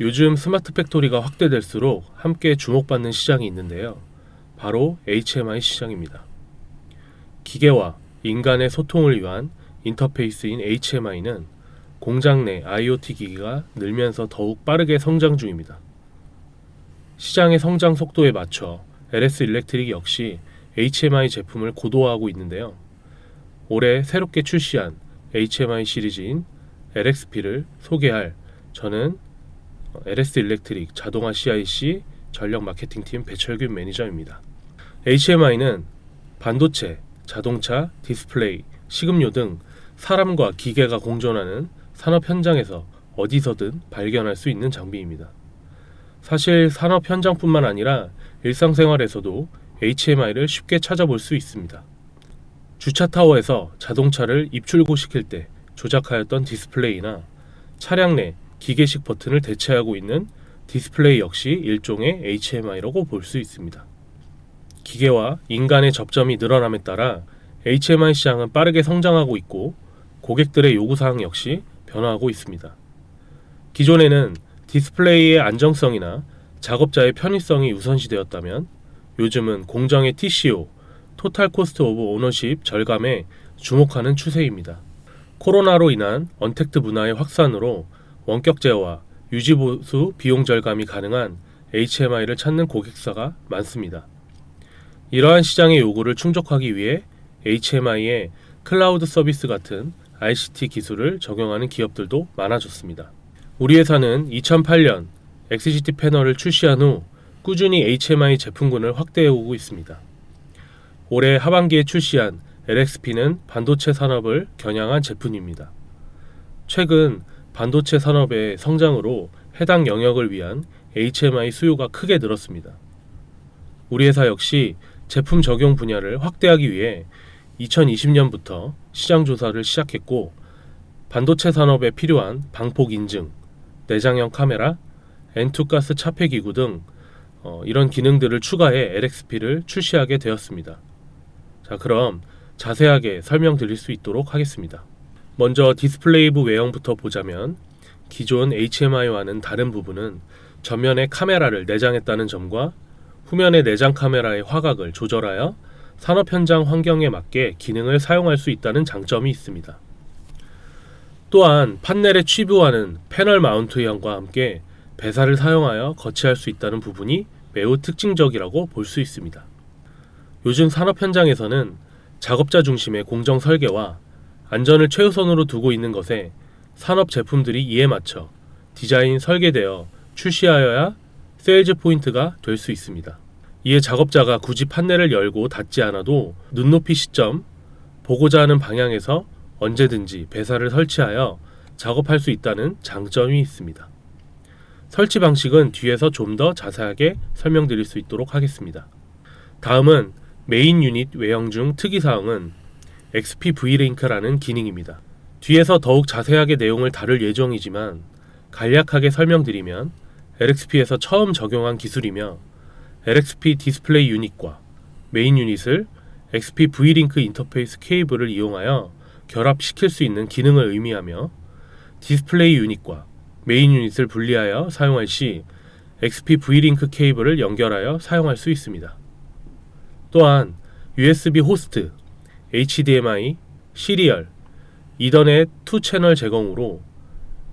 요즘 스마트 팩토리가 확대될수록 함께 주목받는 시장이 있는데요. 바로 HMI 시장입니다. 기계와 인간의 소통을 위한 인터페이스인 HMI는 공장 내 IoT 기기가 늘면서 더욱 빠르게 성장 중입니다. 시장의 성장 속도에 맞춰 LS 일렉트릭 역시 HMI 제품을 고도화하고 있는데요. 올해 새롭게 출시한 HMI 시리즈인 LXP를 소개할 저는 LS 일렉트릭 자동화 CIC 전력 마케팅팀 배철균 매니저입니다. HMI는 반도체, 자동차, 디스플레이, 식음료 등 사람과 기계가 공존하는 산업 현장에서 어디서든 발견할 수 있는 장비입니다. 사실 산업 현장뿐만 아니라 일상생활에서도 HMI를 쉽게 찾아볼 수 있습니다. 주차 타워에서 자동차를 입출고시킬 때 조작하였던 디스플레이나 차량 내 기계식 버튼을 대체하고 있는 디스플레이 역시 일종의 HMI라고 볼 수 있습니다. 기계와 인간의 접점이 늘어남에 따라 HMI 시장은 빠르게 성장하고 있고 고객들의 요구사항 역시 변화하고 있습니다. 기존에는 디스플레이의 안정성이나 작업자의 편의성이 우선시되었다면 요즘은 공정의 TCO, 토탈 코스트 오브 오너십 절감에 주목하는 추세입니다. 코로나로 인한 언택트 문화의 확산으로 원격 제어와 유지 보수 비용 절감이 가능한 HMI를 찾는 고객사가 많습니다. 이러한 시장의 요구를 충족하기 위해 HMI에 클라우드 서비스 같은 ICT 기술을 적용하는 기업들도 많아졌습니다. 우리 회사는 2008년 XGT 패널을 출시한 후 꾸준히 HMI 제품군을 확대해 오고 있습니다. 올해 하반기에 출시한 LXP는 반도체 산업을 겨냥한 제품입니다. 최근 반도체 산업의 성장으로 해당 영역을 위한 HMI 수요가 크게 늘었습니다. 우리 회사 역시 제품 적용 분야를 확대하기 위해 2020년부터 시장 조사를 시작했고 반도체 산업에 필요한 방폭 인증, 내장형 카메라, N2 가스 차폐 기구 등 어, 이런 기능들을 추가해 LXP를 출시하게 되었습니다. 자, 그럼 자세하게 설명드릴 수 있도록 하겠습니다. 먼저 디스플레이부 외형부터 보자면 기존 HMI와는 다른 부분은 전면에 카메라를 내장했다는 점과 후면의 내장 카메라의 화각을 조절하여 산업 현장 환경에 맞게 기능을 사용할 수 있다는 장점이 있습니다. 또한 판넬에 취부하는 패널 마운트형과 함께 배사를 사용하여 거치할 수 있다는 부분이 매우 특징적이라고 볼 수 있습니다. 요즘 산업 현장에서는 작업자 중심의 공정 설계와 안전을 최우선으로 두고 있는 것에 산업 제품들이 이에 맞춰 디자인 설계되어 출시하여야 세일즈 포인트가 될 수 있습니다. 이에 작업자가 굳이 판넬을 열고 닫지 않아도 눈높이 시점, 보고자 하는 방향에서 언제든지 배사를 설치하여 작업할 수 있다는 장점이 있습니다. 설치 방식은 뒤에서 좀 더 자세하게 설명드릴 수 있도록 하겠습니다. 다음은 메인 유닛 외형 중 특이사항은 XP V링크라는 기능입니다. 뒤에서 더욱 자세하게 내용을 다룰 예정이지만 간략하게 설명드리면 LXP에서 처음 적용한 기술이며 LXP 디스플레이 유닛과 메인 유닛을 XP V링크 인터페이스 케이블을 이용하여 결합시킬 수 있는 기능을 의미하며 디스플레이 유닛과 메인 유닛을 분리하여 사용할 시 XP V링크 케이블을 연결하여 사용할 수 있습니다. 또한 USB 호스트, HDMI, 시리얼, 이더넷 2 채널 제공으로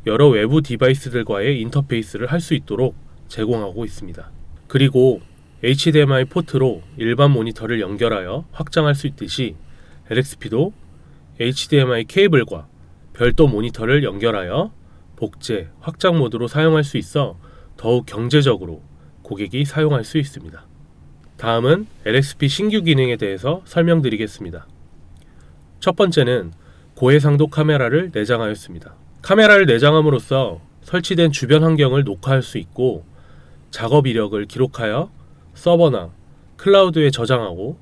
여러 외부 디바이스들과의 인터페이스를 할 수 있도록 제공하고 있습니다. 그리고 HDMI 포트로 일반 모니터를 연결하여 확장할 수 있듯이 LXP도 HDMI 케이블과 별도 모니터를 연결하여 복제, 확장 모드로 사용할 수 있어 더욱 경제적으로 고객이 사용할 수 있습니다. 다음은 LXP 신규 기능에 대해서 설명드리겠습니다. 첫 번째는 고해상도 카메라를 내장하였습니다. 카메라를 내장함으로써 설치된 주변 환경을 녹화할 수 있고 작업 이력을 기록하여 서버나 클라우드에 저장하고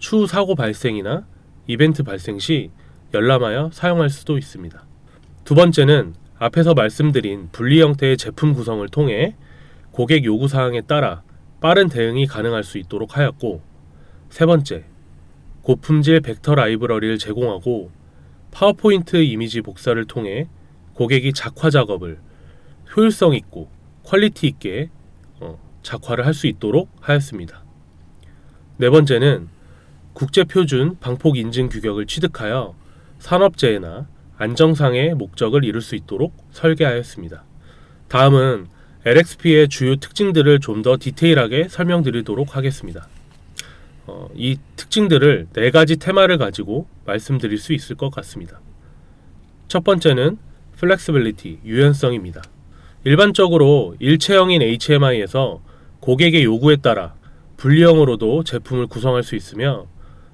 추후 사고 발생이나 이벤트 발생 시 열람하여 사용할 수도 있습니다. 두 번째는 앞에서 말씀드린 분리 형태의 제품 구성을 통해 고객 요구 사항에 따라 빠른 대응이 가능할 수 있도록 하였고 세 번째, 고품질 벡터 라이브러리를 제공하고 파워포인트 이미지 복사를 통해 고객이 작화 작업을 효율성 있고 퀄리티 있게 어, 작화를 할 수 있도록 하였습니다. 네 번째는 국제표준 방폭 인증 규격을 취득하여 산업재해나 안정상의 목적을 이룰 수 있도록 설계하였습니다. 다음은 LXP의 주요 특징들을 좀 더 디테일하게 설명드리도록 하겠습니다. 어, 이 특징들을 네 가지 테마를 가지고 말씀드릴 수 있을 것 같습니다. 첫 번째는 flexibility, 유연성입니다. 일반적으로 일체형인 HMI에서 고객의 요구에 따라 분리형으로도 제품을 구성할 수 있으며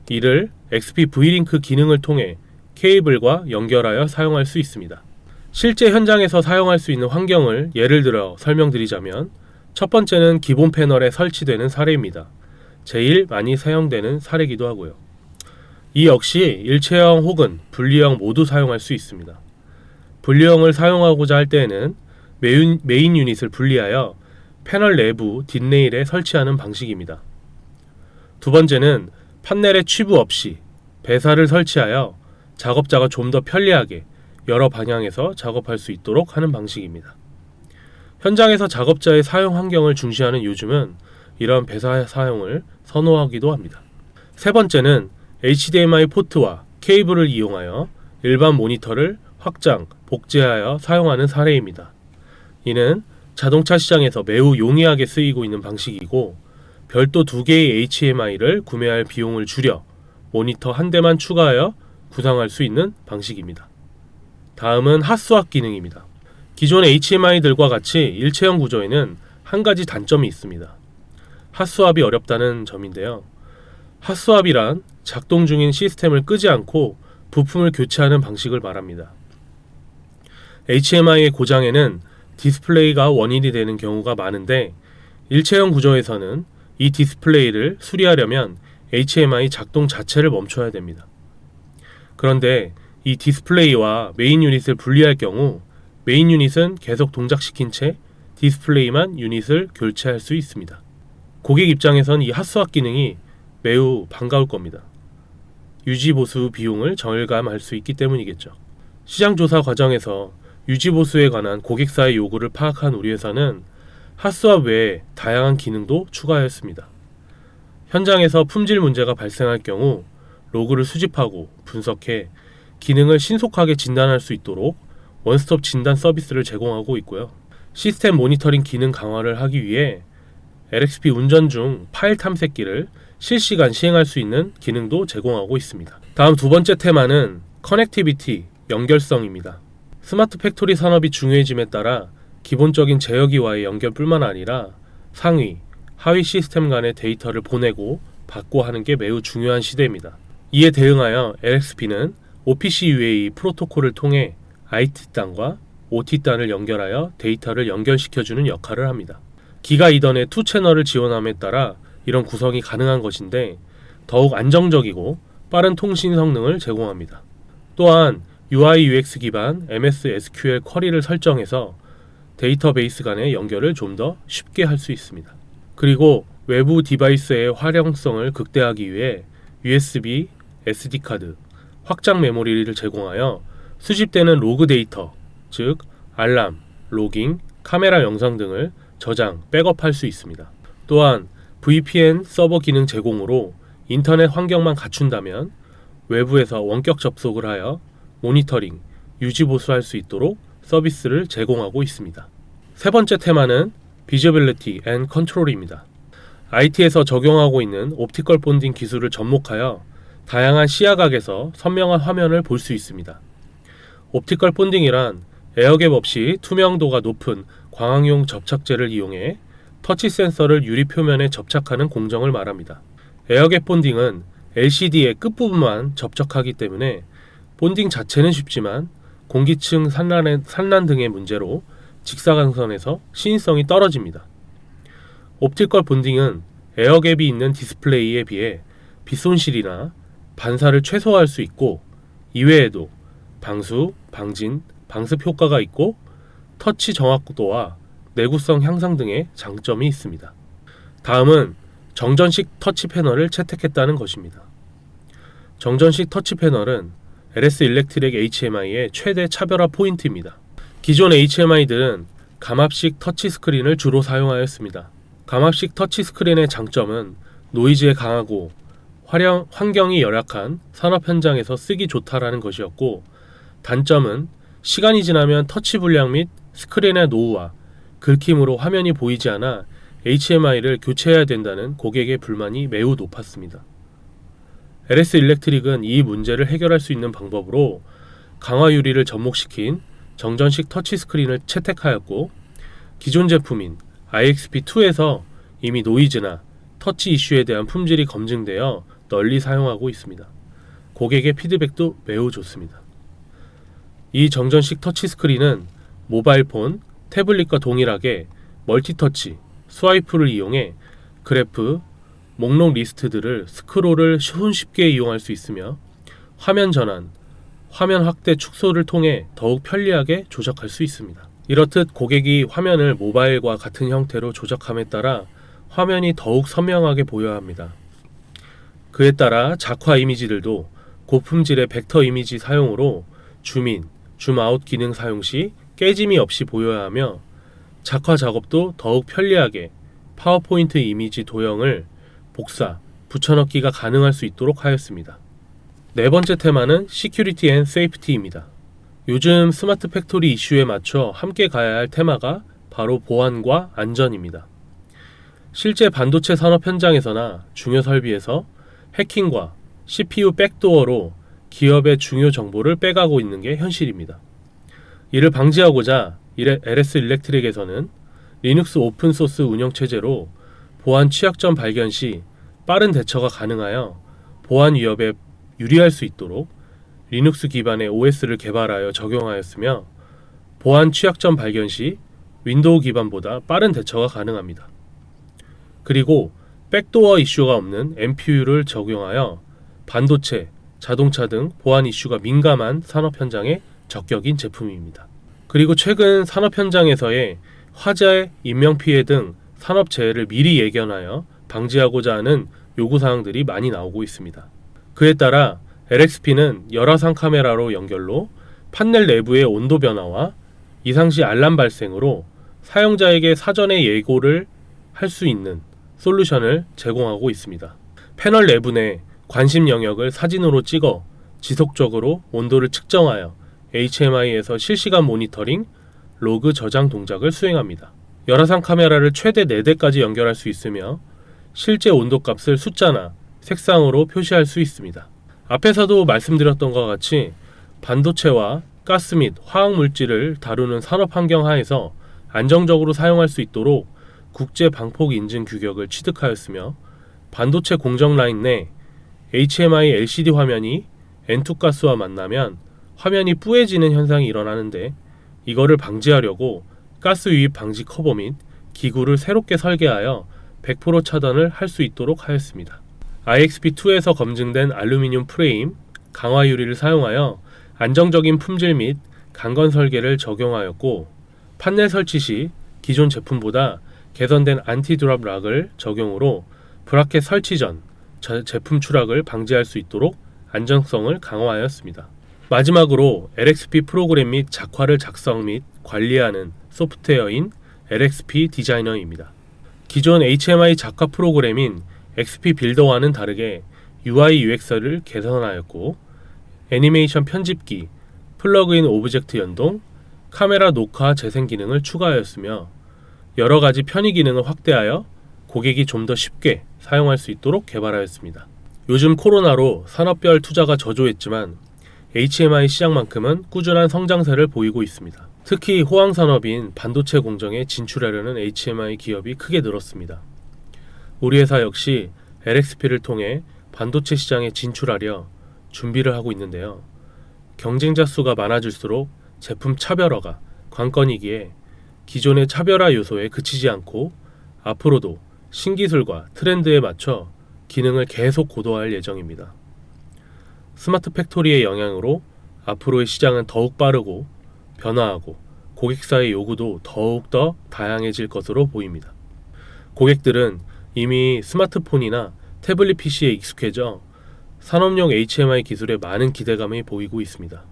이를 XP V링크 기능을 통해 케이블과 연결하여 사용할 수 있습니다. 실제 현장에서 사용할 수 있는 환경을 예를 들어 설명드리자면 첫 번째는 기본 패널에 설치되는 사례입니다. 제일 많이 사용되는 사례이기도 하고요. 이 역시 일체형 혹은 분리형 모두 사용할 수 있습니다. 분리형을 사용하고자 할 때에는 메인, 메인 유닛을 분리하여 패널 내부 뒷레일에 설치하는 방식입니다. 두 번째는 판넬에 취부 없이 배사를 설치하여 작업자가 좀 더 편리하게 여러 방향에서 작업할 수 있도록 하는 방식입니다. 현장에서 작업자의 사용 환경을 중시하는 요즘은 이런 배사 사용을 선호하기도 합니다. 세 번째는 HDMI 포트와 케이블을 이용하여 일반 모니터를 확장, 복제하여 사용하는 사례입니다. 이는 자동차 시장에서 매우 용이하게 쓰이고 있는 방식이고 별도 두 개의 HMI를 구매할 비용을 줄여 모니터 한 대만 추가하여 구상할 수 있는 방식입니다. 다음은 핫스왑 기능입니다. 기존의 HMI들과 같이 일체형 구조에는 한 가지 단점이 있습니다. 핫스왑이 어렵다는 점인데요. 핫스왑이란 작동 중인 시스템을 끄지 않고 부품을 교체하는 방식을 말합니다. HMI의 고장에는 디스플레이가 원인이 되는 경우가 많은데 일체형 구조에서는 이 디스플레이를 수리하려면 HMI 작동 자체를 멈춰야 됩니다. 그런데 이 디스플레이와 메인 유닛을 분리할 경우 메인 유닛은 계속 동작시킨 채 디스플레이만 유닛을 교체할 수 있습니다. 고객 입장에선 이 핫스왑 기능이 매우 반가울 겁니다. 유지 보수 비용을 절감할 수 있기 때문이겠죠. 시장 조사 과정에서 유지 보수에 관한 고객사의 요구를 파악한 우리 회사는 핫스왑 외에 다양한 기능도 추가하였습니다. 현장에서 품질 문제가 발생할 경우 로그를 수집하고 분석해 기능을 신속하게 진단할 수 있도록 원스톱 진단 서비스를 제공하고 있고요. 시스템 모니터링 기능 강화를 하기 위해 LXP 운전 중 파일 탐색기를 실시간 시행할 수 있는 기능도 제공하고 있습니다. 다음 두 번째 테마는 커넥티비티, 연결성입니다. 스마트 팩토리 산업이 중요해짐에 따라 기본적인 제어기와의 연결뿐만 아니라 상위, 하위 시스템 간의 데이터를 보내고 받고 하는 게 매우 중요한 시대입니다. 이에 대응하여 LXP는 OPC UA 프로토콜을 통해 IT 단과 OT 단을 연결하여 데이터를 연결시켜주는 역할을 합니다. 기가 이던의 투 채널을 지원함에 따라 이런 구성이 가능한 것인데 더욱 안정적이고 빠른 통신 성능을 제공합니다. 또한 UI UX 기반 MS SQL 쿼리를 설정해서 데이터베이스 간의 연결을 좀 더 쉽게 할 수 있습니다. 그리고 외부 디바이스의 활용성을 극대화하기 위해 USB, SD 카드, 확장 메모리를 제공하여 수집되는 로그 데이터, 즉 알람, 로깅, 카메라 영상 등을 저장, 백업할 수 있습니다. 또한 VPN 서버 기능 제공으로 인터넷 환경만 갖춘다면 외부에서 원격 접속을 하여 모니터링, 유지 보수할 수 있도록 서비스를 제공하고 있습니다. 세 번째 테마는 비저빌리티 앤 컨트롤입니다. IT에서 적용하고 있는 옵티컬 본딩 기술을 접목하여 다양한 시야각에서 선명한 화면을 볼 수 있습니다. 옵티컬 본딩이란 에어갭 없이 투명도가 높은 광학용 접착제를 이용해 터치 센서를 유리 표면에 접착하는 공정을 말합니다. 에어갭 본딩은 LCD의 끝부분만 접촉하기 때문에 본딩 자체는 쉽지만 공기층 산란, 산란 등의 문제로 직사광선에서 시인성이 떨어집니다. 옵티컬 본딩은 에어갭이 있는 디스플레이에 비해 빛 손실이나 반사를 최소화할 수 있고 이외에도 방수, 방진, 방습 효과가 있고 터치 정확도와 내구성 향상 등의 장점이 있습니다. 다음은 정전식 터치 패널을 채택했다는 것입니다. 정전식 터치 패널은 LS 일렉트릭 HMI의 최대 차별화 포인트입니다. 기존 HMI들은 감압식 터치 스크린을 주로 사용하였습니다. 감압식 터치 스크린의 장점은 노이즈에 강하고 환경이 열악한 산업 현장에서 쓰기 좋다라는 것이었고 단점은 시간이 지나면 터치 불량 및 스크린의 노후와 긁힘으로 화면이 보이지 않아 HMI를 교체해야 된다는 고객의 불만이 매우 높았습니다. LS 일렉트릭은 이 문제를 해결할 수 있는 방법으로 강화 유리를 접목시킨 정전식 터치 스크린을 채택하였고 기존 제품인 IXP2에서 이미 노이즈나 터치 이슈에 대한 품질이 검증되어 널리 사용하고 있습니다. 고객의 피드백도 매우 좋습니다. 이 정전식 터치 스크린은 모바일 폰, 태블릿과 동일하게 멀티터치, 스와이프를 이용해 그래프, 목록 리스트들을 스크롤을 손쉽게 이용할 수 있으며 화면 전환, 화면 확대 축소를 통해 더욱 편리하게 조작할 수 있습니다. 이렇듯 고객이 화면을 모바일과 같은 형태로 조작함에 따라 화면이 더욱 선명하게 보여야 합니다. 그에 따라 작화 이미지들도 고품질의 벡터 이미지 사용으로 줌인, 줌 아웃 기능 사용 시 깨짐이 없이 보여야 하며 작화 작업도 더욱 편리하게 파워포인트 이미지 도형을 복사, 붙여넣기가 가능할 수 있도록 하였습니다. 네 번째 테마는 시큐리티 앤 세이프티입니다. 요즘 스마트 팩토리 이슈에 맞춰 함께 가야 할 테마가 바로 보안과 안전입니다. 실제 반도체 산업 현장에서나 중요 설비에서 해킹과 CPU 백도어로 기업의 중요 정보를 빼가고 있는 게 현실입니다. 이를 방지하고자 LS 일렉트릭에서는 리눅스 오픈소스 운영 체제로 보안 취약점 발견 시 빠른 대처가 가능하여 보안 위협에 유리할 수 있도록 리눅스 기반의 OS를 개발하여 적용하였으며 보안 취약점 발견 시 윈도우 기반보다 빠른 대처가 가능합니다. 그리고 백도어 이슈가 없는 MPU를 적용하여 반도체, 자동차 등 보안 이슈가 민감한 산업 현장에 적격인 제품입니다. 그리고 최근 산업 현장에서의 화재, 인명피해 등 산업 재해를 미리 예견하여 방지하고자 하는 요구사항들이 많이 나오고 있습니다. 그에 따라 LXP는 열화상 카메라로 연결로 판넬 내부의 온도 변화와 이상시 알람 발생으로 사용자에게 사전에 예고를 할 수 있는 솔루션을 제공하고 있습니다. 패널 내부 내 관심 영역을 사진으로 찍어 지속적으로 온도를 측정하여 HMI에서 실시간 모니터링, 로그 저장 동작을 수행합니다. 열화상 카메라를 최대 4대까지 연결할 수 있으며 실제 온도 값을 숫자나 색상으로 표시할 수 있습니다. 앞에서도 말씀드렸던 것 같이 반도체와 가스 및 화학 물질을 다루는 산업 환경 하에서 안정적으로 사용할 수 있도록 국제 방폭 인증 규격을 취득하였으며 반도체 공정 라인 내 HMI LCD 화면이 N2 가스와 만나면 화면이 뿌해지는 현상이 일어나는데 이거를 방지하려고 가스 유입 방지 커버 및 기구를 새롭게 설계하여 100% 차단을 할 수 있도록 하였습니다. IXP2에서 검증된 알루미늄 프레임, 강화 유리를 사용하여 안정적인 품질 및 강건 설계를 적용하였고 판넬 설치 시 기존 제품보다 개선된 안티 드랍 락을 적용으로 브라켓 설치 전 제품 추락을 방지할 수 있도록 안정성을 강화하였습니다. 마지막으로 LXP 프로그램 및 작화를 작성 및 관리하는 소프트웨어인 LXP 디자이너입니다. 기존 HMI 작화 프로그램인 XP 빌더와는 다르게 UI UX를 개선하였고 애니메이션 편집기, 플러그인 오브젝트 연동, 카메라 녹화 재생 기능을 추가하였으며 여러 가지 편의 기능을 확대하여 고객이 좀 더 쉽게 사용할 수 있도록 개발하였습니다. 요즘 코로나로 산업별 투자가 저조했지만 HMI 시장만큼은 꾸준한 성장세를 보이고 있습니다. 특히 호황 산업인 반도체 공정에 진출하려는 HMI 기업이 크게 늘었습니다. 우리 회사 역시 LXP를 통해 반도체 시장에 진출하려 준비를 하고 있는데요. 경쟁자 수가 많아질수록 제품 차별화가 관건이기에 기존의 차별화 요소에 그치지 않고 앞으로도 신기술과 트렌드에 맞춰 기능을 계속 고도화할 예정입니다. 스마트 팩토리의 영향으로 앞으로의 시장은 더욱 빠르고 변화하고 고객사의 요구도 더욱더 다양해질 것으로 보입니다. 고객들은 이미 스마트폰이나 태블릿 PC에 익숙해져 산업용 HMI 기술에 많은 기대감이 보이고 있습니다.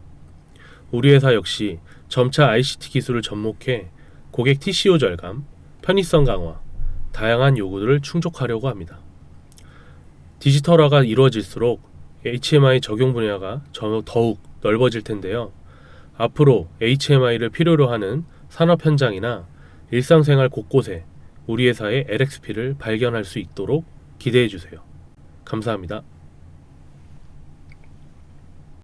우리 회사 역시 점차 ICT 기술을 접목해 고객 TCO 절감, 편의성 강화, 다양한 요구들을 충족하려고 합니다. 디지털화가 이루어질수록 HMI 적용 분야가 저- 더욱 넓어질 텐데요. 앞으로 HMI를 필요로 하는 산업 현장이나 일상생활 곳곳에 우리 회사의 LXP를 발견할 수 있도록 기대해 주세요. 감사합니다.